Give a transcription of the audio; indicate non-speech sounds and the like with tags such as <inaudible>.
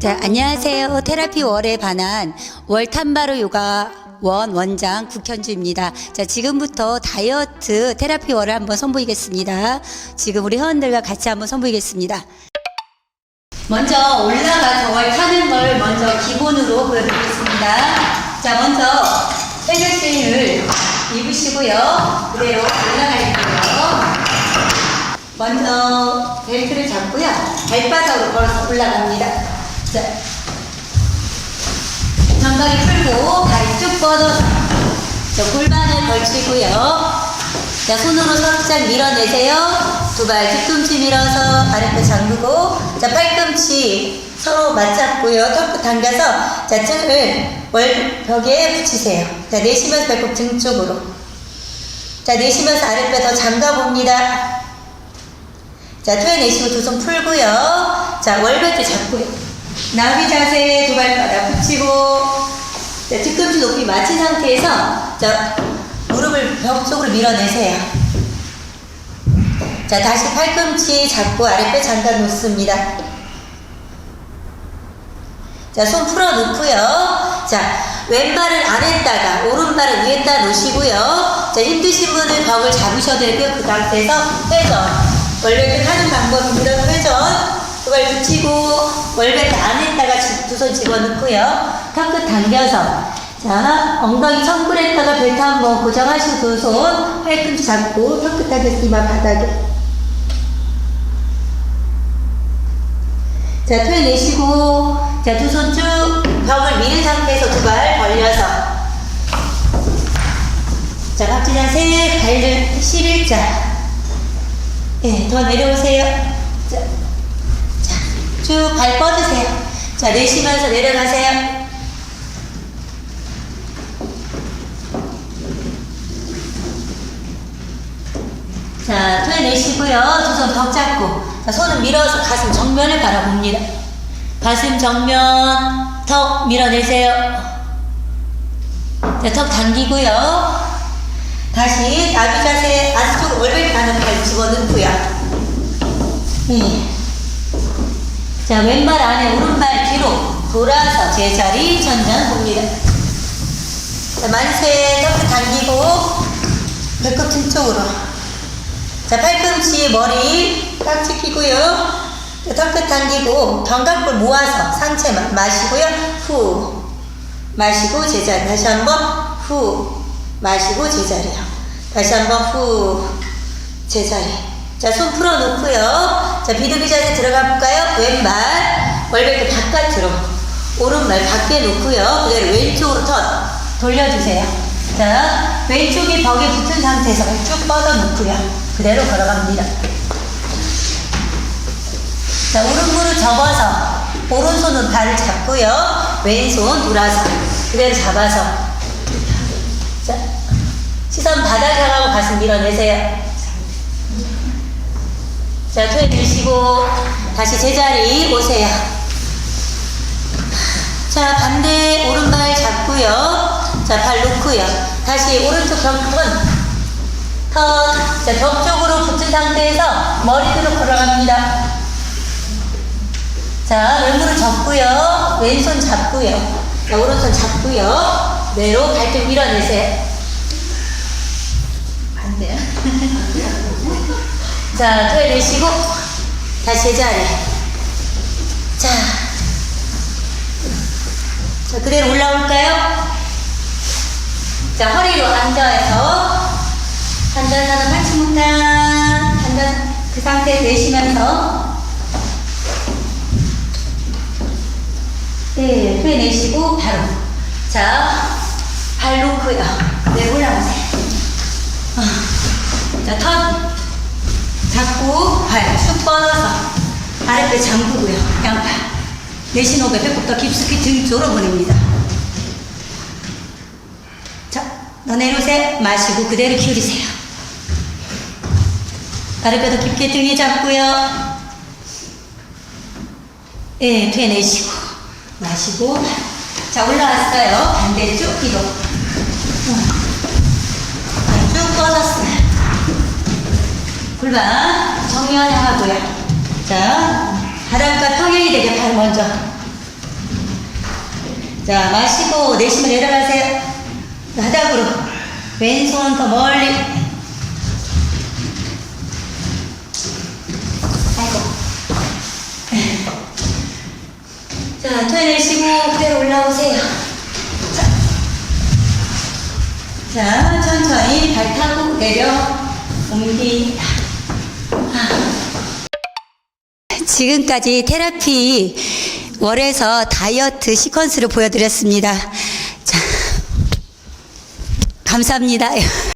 자, 안녕하세요. 테라피 월에 반한 월 탐바로 요가 원 원장 국현주입니다. 자, 지금부터 다이어트 테라피 월을 한번 선보이겠습니다. 지금 우리 회원들과 같이 한번 선보이겠습니다. 먼저 올라가서 월 타는 걸 먼저 기본으로 보여드리겠습니다. 자, 먼저 백열신을 입으시고요. 그대로 올라갈게요. 먼저 벨트를 잡고요. 발바닥으로 걸어서 올라갑니다. 자, 정강이 풀고 다리 쭉 뻗어서 자, 골반을 걸치고요. 자, 손으로 살짝 밀어내세요. 두 발 뒤꿈치 밀어서 아랫배 잠그고 자, 팔꿈치 서로 맞잡고요. 턱끝 당겨서 자, 등을 월 벽에 붙이세요. 자, 내쉬면서 배꼽 등 쪽으로. 자, 내쉬면서 아랫배 더 잠가 봅니다. 자, 토해내시고 두 손 풀고요. 자, 월벨트 잡고요. 나비 자세 두 발바닥 붙이고, 자, 뒤꿈치 높이 맞춘 상태에서, 자, 무릎을 벽 쪽으로 밀어내세요. 자, 다시 팔꿈치 잡고 아랫배 잠가 놓습니다. 자, 손 풀어 놓고요. 자, 왼발은 안에다가 오른발은 위에다 놓으시고요. 자, 힘드신 분은 벽을 잡으셔도 되고요. 그 상태에서 회전. 월베트 하는 방법입니다. 회전. 두발 붙이고 월베트 안에다가 두 손 집어넣고요. 턱끝 당겨서 자, 엉덩이 청구했다가 벨트 한번 고정하시고 두 손 팔꿈치 잡고 턱끝 당겨서 이마 바닥에 자, 토해내시고, 자, 두 손 쭉 벽을 미는 상태에서 두 발 벌려서. 자, 박지 자세, 발을 11자. 예, 더 내려오세요. 쭉 발 뻗으세요. 자, 내쉬면서 내려가세요. 자, 토해내시고요. 두손벽 잡고. 자, 손은 밀어서 가슴 정면을 바라봅니다. 가슴 정면, 턱 밀어내세요. 자, 턱 당기고요. 다시 나비 자세 안쪽 월벨 가는 발 집어넣고요. 네. 자, 왼발 안에 오른발 뒤로 돌아서 제자리 전전 봅니다. 자, 만세 턱 당기고 배꼽 등 쪽으로. 자, 팔꿈치, 머리 딱. 자, 턱끝 당기고 견갑골 모아서 상체 마- 마시고요. 후 마시고 제자리. 다시 한번 후 마시고 제자리요. 다시 한번 후 제자리. 자, 손 풀어 놓고요. 자, 비둘기 자세 들어가 볼까요? 왼발 월백도 바깥으로 오른발 밖에 놓고요. 그대로 왼쪽으로 턴 돌려주세요. 자, 왼쪽이 벽에 붙은 상태에서 쭉 뻗어 놓고요. 그대로 걸어갑니다. 자, 오른 무릎 접어서 오른손으로 발을 잡고요. 왼손 돌아서 그대로 잡아서 자, 시선 바닥 향하고 가슴 밀어내세요. 자, 토해 내쉬고 다시 제자리 오세요. 자, 반대 오른발 잡고요. 자, 발 놓고요. 다시 오른쪽 벽은 턱, 자, 벽 쪽으로 붙은 상태에서 머리 들어 걸어갑니다. 자, 왼무릎 접고요. 왼손 잡고요. 자, 오른손 잡고요. 내로 발등 밀어내세요. 자, 토해내시고 다시 제자리. 자, 자, 그대로 올라올까요? 자, 허리로 앉아서 한잔하는 팔치문단 한잔 그 상태 내쉬면서 네, 토해내시고 바로 자, 발 놓고요. 네, 올라오세요. 아, 자, 턴 잡고 발쭉 뻗어서 아랫배 잠그고요. 양팔 내쉬는 호흡에 배꼽 더 깊숙이 등 쪽으로 보냅니다. 자, 너 내려오세요. 마시고 그대로 기울이세요. 아랫배도 깊게 등에 잡고요. 예, 되내시고 마시고 자 올라왔어요. 반대쪽 뒤로 자, 쭉 뻗었어요. 골반 정면 향하고요. 자 바람과 평행이 되게 발 먼저 자, 마시고 내쉬면 내려가세요. 바닥으로. 왼손 더 멀리. 아이고. <laughs> 자, 토해내시고 그대로 올라오세요. 자, 자, 천천히 발 타고 내려 옮기다. 지금까지 테라피 월에서 다이어트 시퀀스를 보여드렸습니다. 자, 감사합니다.